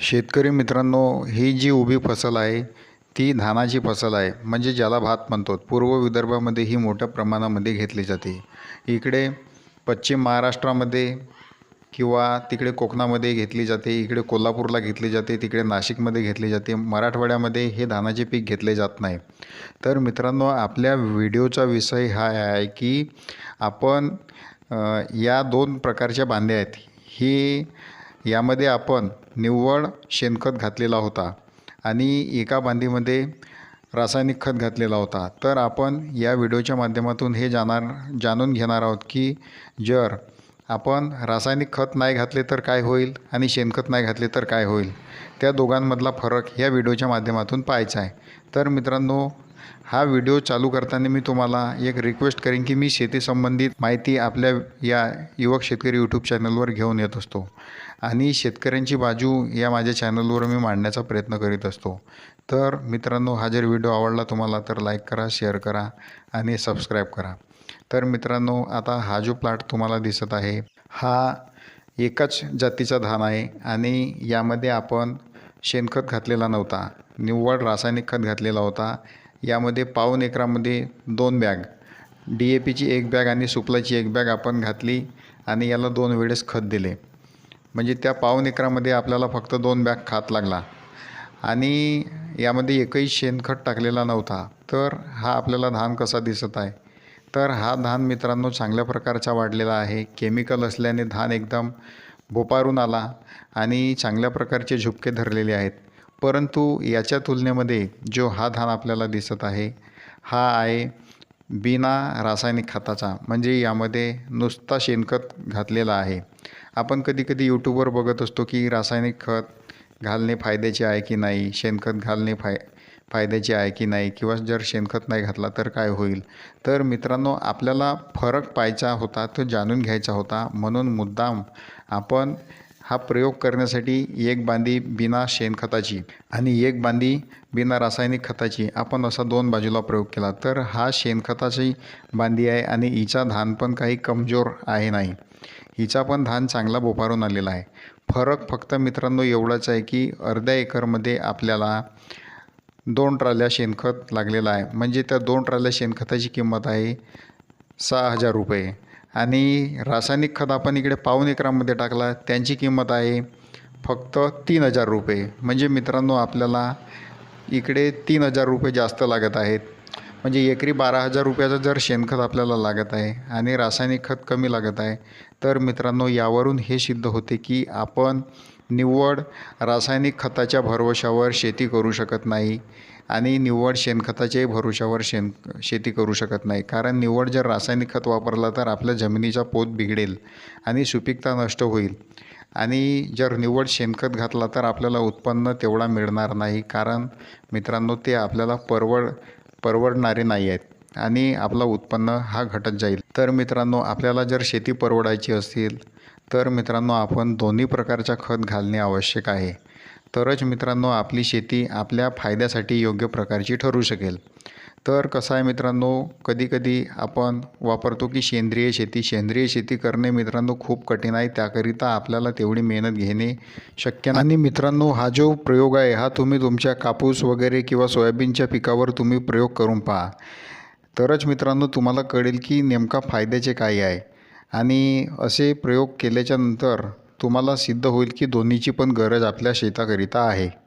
शेतकरी मित्रांनो ही जी उभी फसल आहे ती धानाची फसल आहे म्हणजे ज्याला भात म्हणतो पूर्व विदर्भामध्ये ही मोठ्या प्रमाणामध्ये घेतली जाते. इकडे पश्चिम महाराष्ट्रामध्ये किंवा तिकडे कोकणामध्ये घेतली जाते इकडे कोल्हापूरला घेतली जाते तिकडे नाशिकमध्ये घेतली जाते. मराठवाड्यामध्ये हे धानाचे पीक घेतले जात नाही. तर मित्रांनो आपल्या व्हिडिओचा विषय हा आहे की आपण या दोन प्रकारच्या बांध्या आहेत. ही यामध्ये आपण निव्वळ शेणखत घातलेला होता आणि एका बांधीमध्ये रासायनिक खत घातलेला होता. तर आपण या व्हिडिओच्या माध्यमातून हे जाणार जाणून घेणार आहोत की जर आपण रासायनिक खत नाही घातले तर काय होईल आणि शेणखत नाही घातले तर काय होईल. त्या दोघांमधला फरक या व्हिडिओच्या माध्यमातून पाहायचा आहे. तर मित्रांनो हा व्हिडिओ चालू करताना मी तुम्हाला एक रिक्वेस्ट करेन की मी शेतीसंबंधित माहिती आपल्या या युवक शेतकरी यूट्यूब चॅनलवर घेऊन येत असतो. आणि शेतकऱ्यांची बाजू या माझ्या चॅनलवर मी मांडण्याचा प्रयत्न करीत असतो. तर मित्रांनो हा जर व्हिडिओ आवडला तुम्हाला तर लाईक करा शेअर करा आणि सबस्क्राईब करा. तर मित्रांनो आता हा जो प्लॉट तुम्हाला दिसत आहे हा एकच जातीचा धान आहे आणि यामध्ये आपण शेणखत घातलेला नव्हता. निव्वळ रासायनिक खत घातलेला होता. यामध्ये पाऊन एकरामध्ये दोन बॅग डी ए पीची एक बॅग आणि सुपलाची एक बॅग आपण घातली आणि याला दोन वेळेस खत दिले. म्हणजे त्या पाऊन एकरामध्ये आपल्याला फक्त दोन बॅग खात लागला. आणि यामध्ये एकही शेणखत टाकलेला नव्हता. तर हा आपल्याला धान कसा दिसत आहे? तर हा धान मित्रांनो चांगल्या प्रकारचा वाढलेला आहे. केमिकल असल्याने धान एकदम भोपारून आला आणि चांगल्या प्रकारचे झुपके धरलेले आहेत. परंतु याच्या तुलनेमध्ये जो हा धान आपल्याला दिसत आहे हा आहे बिना रासायनिक खताचा. म्हणजे यामध्ये नुसता शेणखत घातलेला आहे. आपण कधी कधी यूट्यूबवर बघत असतो की रासायनिक खत घालणे फायद्याचे आहे की नाही शेणखत घालणे फाय फायद्याचे आहे की नाही किंवा जर शेणखत नाही घातला तर काय होईल? तर मित्रांनो आपल्याला फरक पाहायचा होता तो जाणून घ्यायचा होता. म्हणून मुद्दाम आपण हा प्रयोग करण्यासाठी एक बांधी बिना शेणखताची आणि एक बांधी बिना रासायनिक खताची आपण असा दोन बाजूला प्रयोग केला. तर हा शेणखताची बांधी आहे आणि हिचा धान पण काही कमजोर आहे नाही. हिचा पण धान चांगला बोपारून आलेला आहे. फरक फक्त मित्रांनो एवढाच आहे की अर्ध्या एकरमध्ये आपल्याला दोन ट्राल्या शेणखत लागलेलं आहे. म्हणजे त्या दोन ट्राल्या शेणखताची किंमत आहे सहा हजार रुपये. आणि रासायनिक खत आपण इकडे पाऊण एकरामध्ये टाकला त्यांची किंमत आहे फक्त तीन हजार रुपये. म्हणजे मित्रांनो आपल्याला इकडे तीन हजार रुपये जास्त लागत आहेत. म्हणजे एकरी बारा हजार रुपयाचं जर शेणखत आपल्याला लागत आहे आणि रासायनिक खत कमी लागत आहे तर मित्रांनो यावरून हे सिद्ध होते की आपण निव्वळ रासायनिक खताच्या भरवशावर शेती करू शकत नाही. आणि निव्वळ शेणखताच्याही भरोशावर शेण शेती करू शकत नाही. कारण निव्वळ जर रासायनिक खत वापरला तर आपल्या जमिनीचा पोत बिघडेल आणि सुपीकता नष्ट होईल. आणि जर निव्वळ शेणखत घातला तर आपल्याला उत्पन्न तेवढा मिळणार नाही. कारण मित्रांनो ते आपल्याला परवड परवडणारे नाही आहेत आणि आपलं उत्पन्न हा घटत जाईल. तर मित्रांनो आपल्याला जर शेती परवडायची असेल तर मित्रांनो आपण दोन्ही प्रकारचा खत घालणे आवश्यक आहे. तरच मित्रांनो आपली शेती आपल्या फायद्यासाठी योग्य प्रकारची ठरू शकेल. तर कसं आहे मित्रांनो कधीकधी आपण वापरतो की सेंद्रिय शेती. सेंद्रिय शेती करणे मित्रांनो खूप कठीण आहे. त्याकरिता आपल्याला तेवढी मेहनत घेणे शक्य नाही. आणि मित्रांनो हा जो प्रयोग आहे हा तुम्ही तुमच्या कापूस वगैरे किंवा सोयाबीनच्या पिकावर तुम्ही प्रयोग करून पहा. तरच मित्रांनो तुम्हाला कळेल की नेमका फायद्याचे काय आहे. आणि असे प्रयोग केल्याच्यानंतर तुम्हाला सिद्ध होईल की दोन्हीची पण गरज आपल्या शेताकरिता आहे.